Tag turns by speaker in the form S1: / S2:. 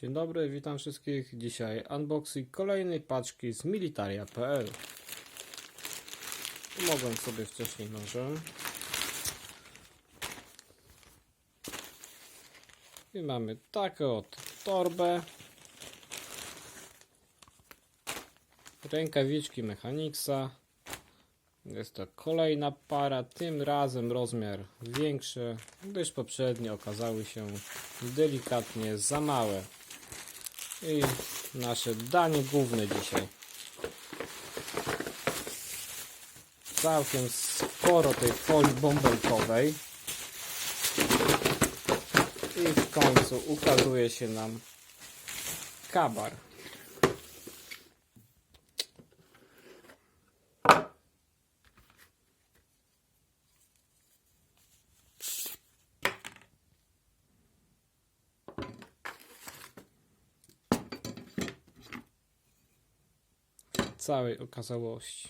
S1: Dzień dobry, witam wszystkich. Dzisiaj unboxing kolejnej paczki z militaria.pl. Mogłem sobie wcześniej nożem. I mamy taką oto torbę. Rękawiczki Mechanicsa. Jest to kolejna para, tym razem rozmiar większy, gdyż poprzednie okazały się delikatnie za małe. I nasze danie główne dzisiaj. Całkiem sporo tej folii bąbelkowej. I w końcu ukazuje się nam kabar. Całej okazałości.